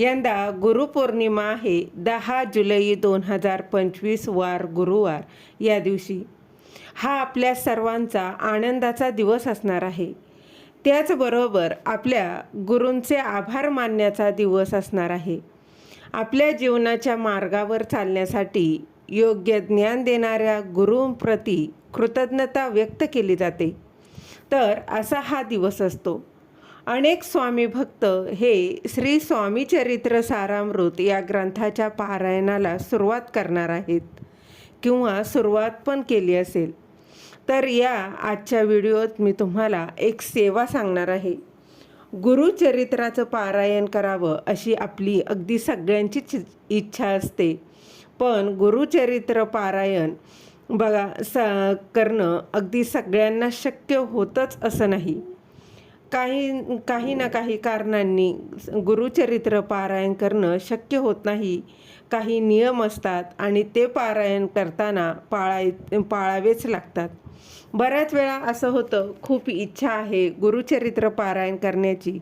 यंदा गुरुपौर्णिमा आहे. दहा जुलै दोन हजार पंचवीस वार गुरुवार या दिवशी. हा आपल्या सर्वांचा आनंदाचा दिवस असणार आहे. त्याचबरोबर आपल्या गुरूंचे आभार मानण्याचा दिवस असणार आहे. आपल्या जीवनाच्या मार्गावर चालण्यासाठी योग्य ज्ञान देणाऱ्या गुरूंप्रती कृतज्ञता व्यक्त केली जाते. तर असा हा दिवस असतो. अनेक स्वामी भक्त हे श्री स्वामी चरित्र सारामृत या ग्रंथाच्या पारायणाला सुरुवात करणार आहेत किंवा सुरुवात पण केली असेल. तर या आजच्या व्हिडिओत मी तुम्हाला एक सेवा सांगणार आहे. गुरुचरित्राचं पारायण करावं अशी आपली अगदी सगळ्यांचीच इच्छा असते. पण गुरुचरित्र पारायण बघा स करणं अगदी सगळ्यांना शक्य होतंच असं नाही. काही काही ना काही कारणांनी गुरुचरित्र पारायण करणं शक्य होत नाही. काही नियम असतात आणि ते पारायण करताना पाळाय पाळावेच लागतात. बऱ्याच वेळा असं होतं खूप इच्छा आहे गुरुचरित्र पारायण करण्याची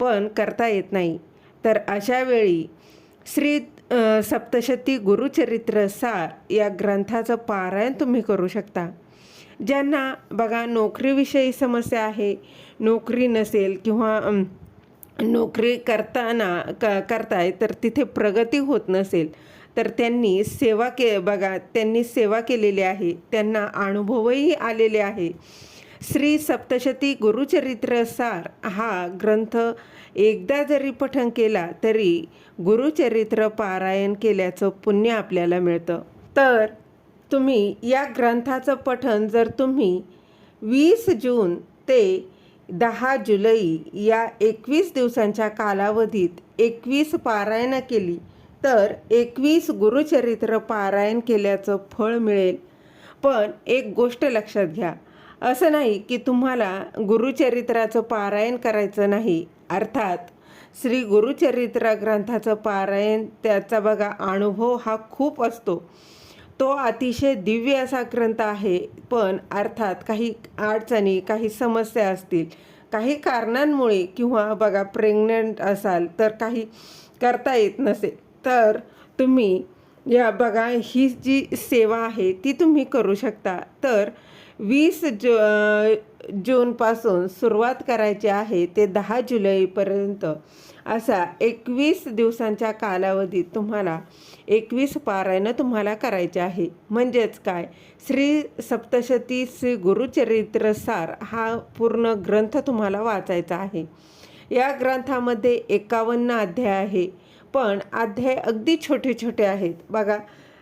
पण करता येत नाही. तर अशा वेळी श्री सप्तशती गुरुचरित्र सार या ग्रंथाचं पारायण तुम्ही करू शकता. ज्यांना बघा नोकरीविषयी समस्या आहे नोकरी नसेल किंवा नोकरी करताना क करताय तर तिथे प्रगती होत नसेल तर त्यांनी सेवा के बघा त्यांनी सेवा केलेली आहे त्यांना अनुभवही आलेले आहे. श्री सप्तशती गुरुचरित्र सार हा ग्रंथ एकदा जरी पठण केला तरी गुरुचरित्र पारायण केल्याचं पुण्य आपल्याला मिळतं. तर तुम्ही या ग्रंथाचं पठण जर तुम्ही वीस जून ते दहा जुलै या एकवीस दिवसांच्या कालावधीत एकवीस पारायणं केली तर एकवीस गुरुचरित्र पारायण केल्याचं फळ मिळेल. पण एक गोष्ट लक्षात घ्या असं नाही की तुम्हाला गुरुचरित्राचं पारायण करायचं नाही. अर्थात श्री गुरुचरित्र ग्रंथाचं पारायण त्याचा बघा अनुभव हा खूप असतो. तो अतिशय दिव्य असा ग्रंथ आहे पण अर्थात काही अडचणी काही समस्या असतील काही कारणांमुळे किंवा बघा प्रेग्नंट असाल तर काही करता येत नसेल तर तुम्ही या बघा ही जी सेवा आहे ती तुम्ही करू शकता. तर वीस जो जूनपासून सुरुवात करायची आहे ते दहा जुलैपर्यंत. असा एकवीस दिवसांच्या कालावधीत तुम्हाला एकवीस पारायणं तुम्हाला करायचे आहे. म्हणजेच काय? श्री सप्तशती श्री गुरुचरित्रसार हा पूर्ण ग्रंथ तुम्हाला वाचायचा आहे. या ग्रंथामध्ये एकावन्न अध्याय आहे. पण अध्याय अगदी छोटे छोटे आहेत. बघा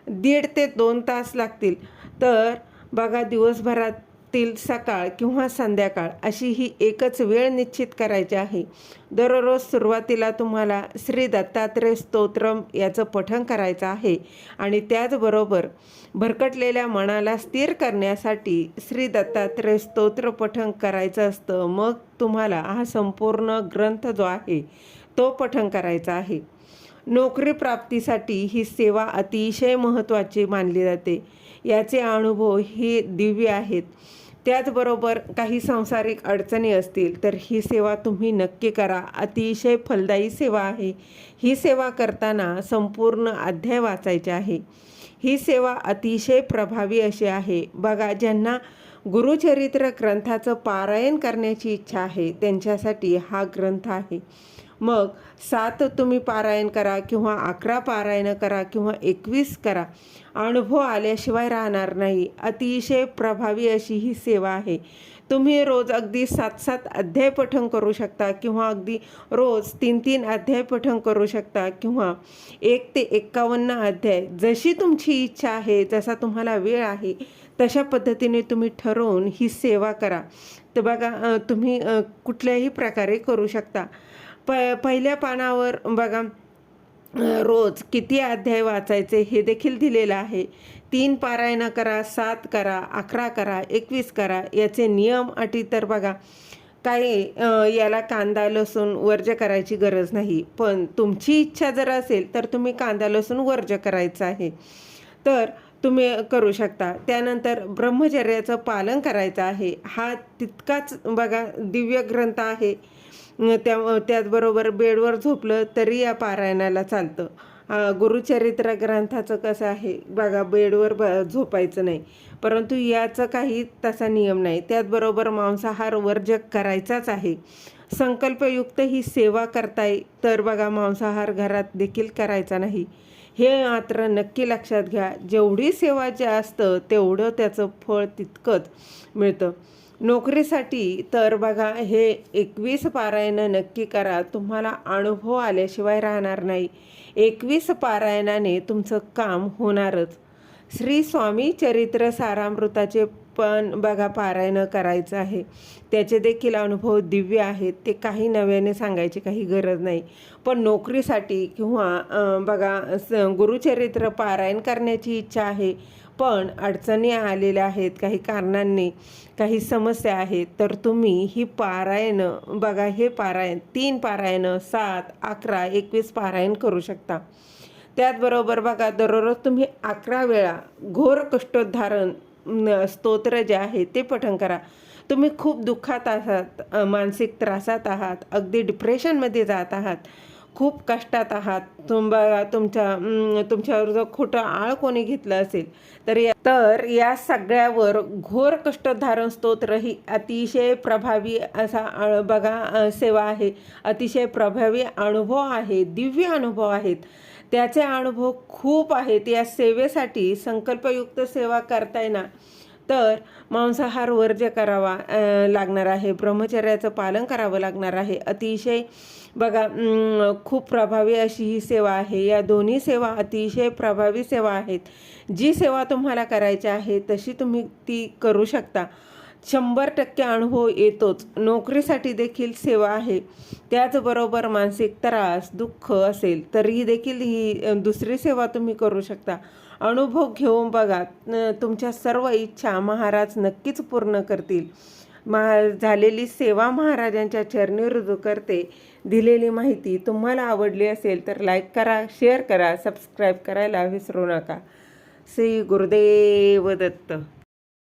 दीड ते दोन तास लागतील. तर बघा दिवसभरात तील सकाळ किंवा संध्याकाळ अशी ही एकच वेळ निश्चित करायची आहे. दररोज सुरुवातीला तुम्हाला श्री दत्तात्रय स्तोत्रम याचं पठण करायचं आहे आणि त्याचबरोबर भरकटलेल्या मनाला स्थिर करण्यासाठी श्री दत्तात्रय स्तोत्र पठण करायचं असतं मग तुम्हाला हा संपूर्ण ग्रंथ जो आहे तो पठण करायचा आहे. नोकरी प्राप्तीसाठी ही सेवा अतिशय महत्त्वाची मानली जाते. याचे अनुभव हे दिव्य आहेत. त्याचबरोबर काही सांसारिक अडचणी असतील तर ही सेवा तुम्ही नक्की करा. अतिशय फलदायी सेवा आहे. ही सेवा करताना संपूर्ण अध्याय वाचायचे आहे. ही सेवा अतिशय प्रभावी अशी आहे. बघा ज्यांना गुरुचरित्र ग्रंथाचं पारायण करण्याची इच्छा आहे त्यांच्यासाठी हा ग्रंथ आहे. मग सात तुम्ही पारायण करा किंवा अकरा पारायणं करा किंवा एकवीस करा. अनुभव आल्याशिवाय राहणार नाही. अतिशय प्रभावी अशी ही सेवा आहे. तुम्ही रोज अगदी सात सात अध्याय पठण करू शकता किंवा अगदी रोज तीन तीन अध्याय पठण करू शकता किंवा एक ते एक्कावन्न अध्याय. जशी तुमची इच्छा आहे जसा तुम्हाला वेळ आहे तशा पद्धतीने तुम्ही ठरवून ही सेवा करा. तर बघा तुम्ही कुठल्याही प्रकारे करू शकता. प पहिल्या पानावर बघा रोज किती अध्याय वाचायचे हे देखील दिलेलं आहे. तीन पारायणं करा सात करा अकरा करा एकवीस करा याचे नियम अटी तर बघा. काही याला कांदा लसूण वर्ज करायची गरज नाही. पण तुमची इच्छा जर असेल तर तुम्ही कांदा लसूण वर्ज करायचं आहे. तर तुम्ही करू शकता. त्यानंतर ब्रह्मचर्याचं पालन करायचं आहे. हा तितकाच बघा दिव्य ग्रंथ आहे. त्या त्याचबरोबर बेडवर झोपलं तरी या पारायणाला चालतं. गुरुचरित्र ग्रंथाचं कसं आहे बघा बेडवर ब झोपायचं नाही. परंतु याचं काही तसा नियम नाही. त्याचबरोबर मांसाहार वर्ज करायचाच आहे. संकल्पयुक्त ही सेवा करताय तर बघा मांसाहार घरात देखील करायचा नाही. हे मात्र नक्की लक्षात घ्या. जेवढी सेवा जास्त तेवढं त्याचं फळ तितकंच मिळतं. नोकरीसाठी तर बघा हे एकवीस पारायणं नक्की करा. तुम्हाला अनुभव आल्याशिवाय राहणार नाही. एकवीस पारायणाने तुमचं काम होणारच. श्री स्वामी चरित्र सारामृताचे पण बघा पारायण करायचं आहे. त्याचे देखील अनुभव दिव्य आहेत. ते काही नव्याने सांगायची काही गरज नाही. पण नोकरीसाठी किंवा बघा स गुरुचरित्र पारायण करण्याची इच्छा आहे. पण अडचणी आलेल्या आहेत काही कारणांनी काही समस्या आहेत तर तुम्ही ही पारायणं बघा हे पारायण तीन पारायणं सात अकरा एकवीस पारायण करू शकता. त्याचबरोबर बघा दररोज तुम्ही अकरा वेळा घोर कष्टोद्धारण स्तोत्र जे आहे ते पठण करा. तुम्ही खूप दुःखात आहात मानसिक त्रासात आहात अगदी डिप्रेशनमध्ये जात आहात खूप कष्टात आहात. तुम तुमच्या तुमच्यावर जर खोटं आळ कोणी घेतलं असेल तर या तर या सगळ्यावर घोर कष्टोद्धारण स्तोत्र ही अतिशय प्रभावी असा बघा सेवा आहे. अतिशय प्रभावी अनुभव आहे दिव्य अनुभव आहेत. त्याचे अनुभव खूप आहेत. या सेवेसाठी संकल्पयुक्त सेवा करताय ना तर मांसाहार वर्ज्य करावा लागणार आहे ब्रह्मचर्याचं पालन करावं लागणार आहे. अतिशय बघा खूप प्रभावी अशी ही सेवा आहे. या दोन्ही सेवा अतिशय प्रभावी सेवा आहेत. जी सेवा तुम्हाला करायची आहे तशी तुम्ही ती करू शकता. शंभर टक्के अनुभव येतोच. नोकरीसाठी देखील सेवा आहे. त्याचबरोबर मानसिक त्रास दुःख असेल तरीही देखील ही दुसरी सेवा तुम्ही करू शकता. अनुभव घेऊन बघा. तुमच्या सर्व इच्छा महाराज नक्कीच पूर्ण करतील. महा झालेली सेवा महाराजांच्या चरणी रुजू करते. दिलेली माहिती तुम्हाला आवडली असेल तर लाईक करा शेअर करा सबस्क्राईब करायला विसरू नका. श्री गुरुदेव दत्त.